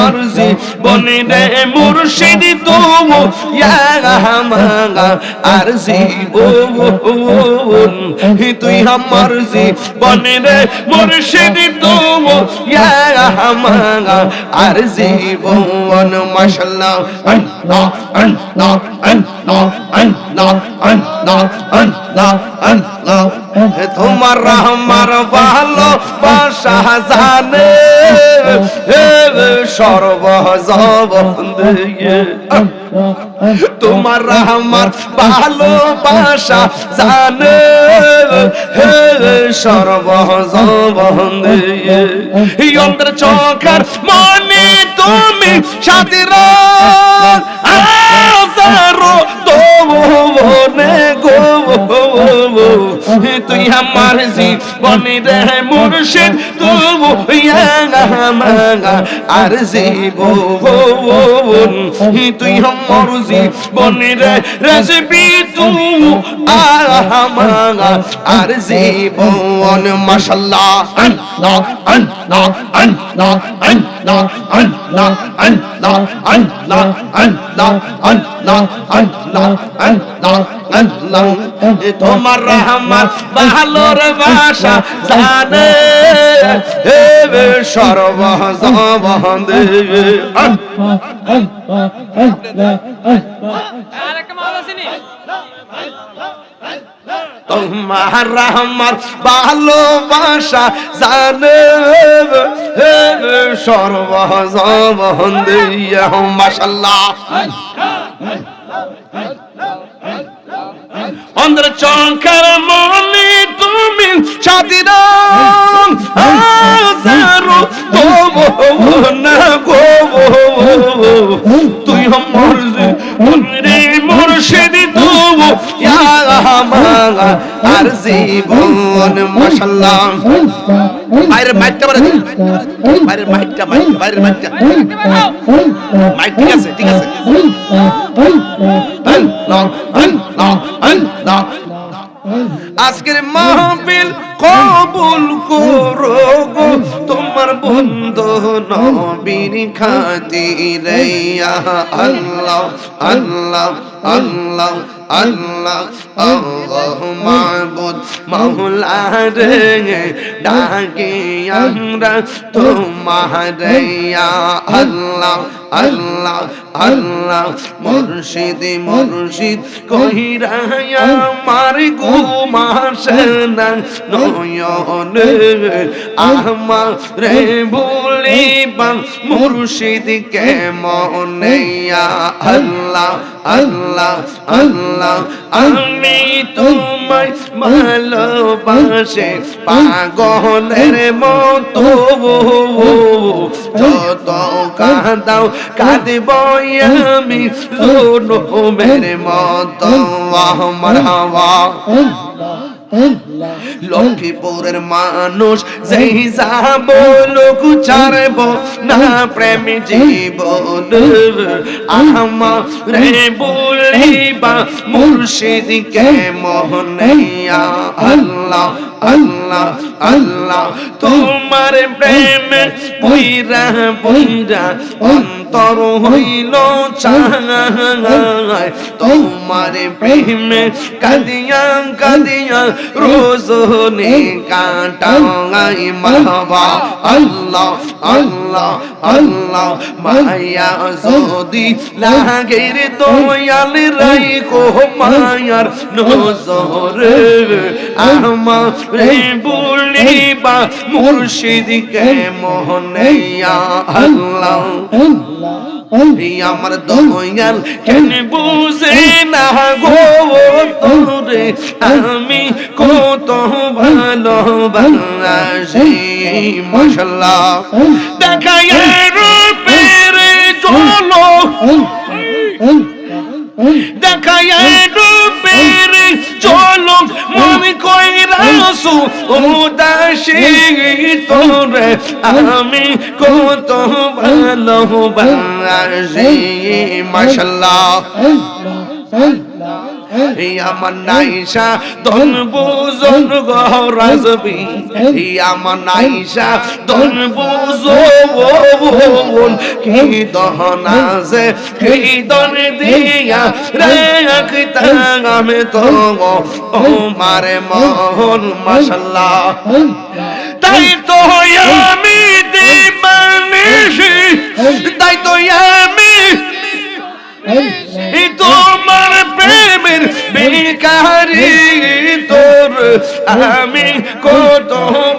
আমার জীবনে রে মুর্শিদ তু মাঙ্গা আর জীবন তুই আমার জীবনে রে মুর্শিদ তু মাঙ্গা আর জীবন মাশাল্লাহ আল্লাহ আল্লাহ আল্লাহ আল্লাহ আল্লাহ আল্লাহ আল্লাহ। তোমার আমার ভালোবাসা জানে। সর্বজবন্দে তোমার আমার ভালোবাসা জানে। সর্বজবন্দে অন্তর চোখের মনে তুমি সাথীর আমার জীবনে রে মুর্শিদ মাঙ্গা আর জীবন তুই আমার জীবনে রে রসবি তু আমাঙ্গা আর জীবন মাশাল্লাহ আল্লাহ আল্লাহ আল্লাহ আল্লাহ আল্লাহ আল্লাহ আল্লাহ আল্লাহ আল্লাহ আল্লাহ আল্লাহ তোমার রহমত ভালোর ভাষা জানে। হে সর্ব দেবে তোমার আল্লাহ আল্লাহ আল্লাহ তোমার আমার ভালোবাসা অন্ধ্র চঙ্কার মনে তুমি সাদিরাম হাজারো তবু না গো তুই আমার মনে মুর্শিদ তবু। আর জীবন মাশাল্লাহ বাইরের মাইকটা বাড়া বাইরের মাইকটা মাইক বাইরের মাইকটা। মাইক ঠিক আছে ঠিক আছে। খাতিরে আল্লাহ আল্লাহ আল্লাহ আল্লাহ আল্লাহ মাহবুদ মাওলা রে ডাকে আমরা তোমার আল্লাহ আল্লাহ আল্লাহ, মুর্শিদ মুর্শিদ কহিরা আমার ঘুমাসে না নয়ন আমার রে বলিবা মুর্শিদ কে মনেয়া আল্লাহ আল্লাহ আল্লাহ আমি তোমায় ভালোবাসে পাগলের মতো। যত কাঁদাও কাঁদব আমি লোমের মতো। আমার হাওয়া। লক্ষ্মীপুরের মানুষ যেই যাব লোক ছাড়ব না প্রেম জীবন। আমার বলিবা মুর্শিদকে মোহনিয়া আল্লাহ। আল্লাহ। আল্লাহ। তোমার প্রেম বইরা বইরা অন্তর হইল তোমার প্রেমে কাদিয়া কাদিয়া রোজনে কাটাই মাহবা আল্লাহ আল্লাহ আল্লাহ, মায়া যদি লাগে রে দয়াল রাই কো মায়ার নজর। আমার রে বলিবা মুর্শিদকে মোহনিয়া আল্লাহ এই আমার দয়াল কেন বুঝে না গো তোরে? আমি কত ভালোবাসি মশলা দেখায় রূপের চলো দেখায় রূপের চলো মমি কই রসু উদাসী তোরে আমি কত ভালোবাসি মাশাল্লাহ আমার নাইসা দন বুজন গরাজবি আমার নাইসা দন বুজন কি দহনা যে কি দন দিয়া রাখতা আমি তো ও মারে মোহন মাশাল্লাহ। তাই তো আমি দিবানিশি তাই তো আমি এই তোমার বেকারি তোর আমি কত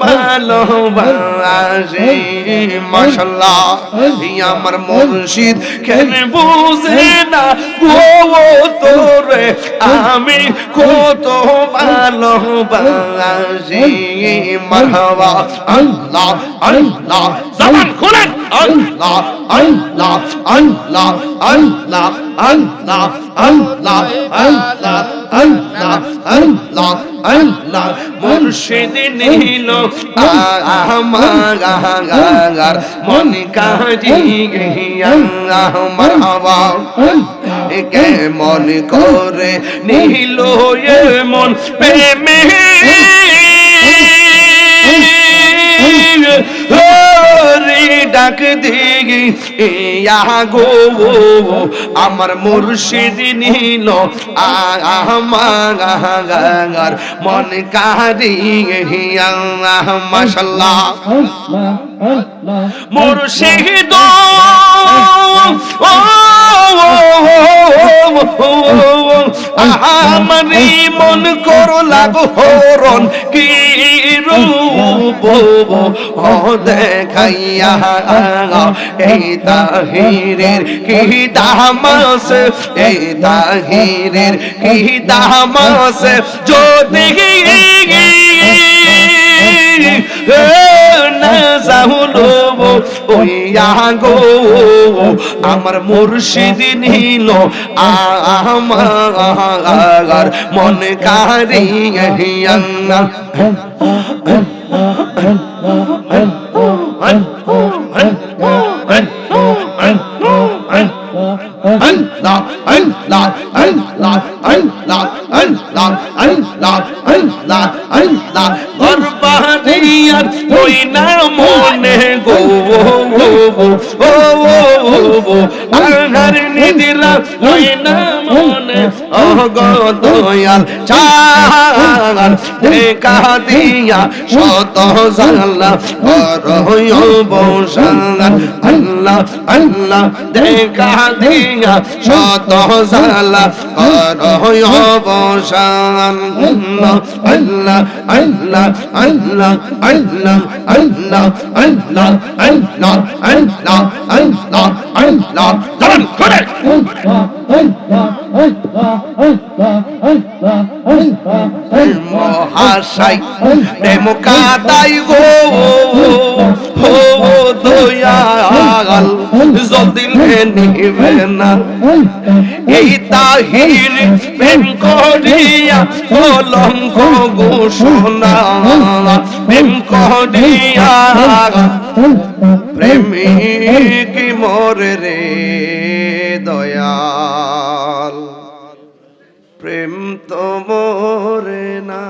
ভালোবাসি। মাশাল্লাহ আমার মুর্শিদ কেন বুঝে না? গো তোর আমি কত ভালোবাসি। মারহাবা, আল্লাহ আল্লাহ, জবান খুলেন। আল্লাহ আল্লাহ আল্লাহ আল্লাহ আল্লাহ আল্লাহ আল্লাহ আল্লাহ আল্লাহ আল্লাহ মুর্শিদ নিল আমার মন কাজি আমার হওয়া কেমন করে নিল এ মন প্রেমে। হরি ডাক দিগি গো আমার মুর্শিদ নিল আমার মন কারি মাসাল্লাহ মুর্শিদ আমারি মন করো লাগো হরণ কি রূপ? দেখাইয়া এই তাহিরের কি দামাস এই তাহিরের কি দামাস যদি আমার মুর্শিদ নিল আমার মন কারিয়া আল্লাহ আর ওই না মনে গো আর নিদিলা ওই না মনে ও গো দয়াল চা দেখা দিয়া শত জালা বসান আল্লাহ আল্লাহ দেখা দিয়া শত জালা বসান আল্লাহ আল্লাহ আল্লাহ আল্লাহ আল্লাহ আল্লাহ আল্লাহ আল্লাহ আল্লাহ আল্লাহ আল্লাহ জবান করে মহাশাই প্রেম কাদাই গো। হো দয়াল জলদি নিবে না, এই তাহির প্রেম করিয়া কলঙ্ক ঘোষণা প্রেম করিয়া প্রেমিক মোরে রে প্রেম তো মোরে না।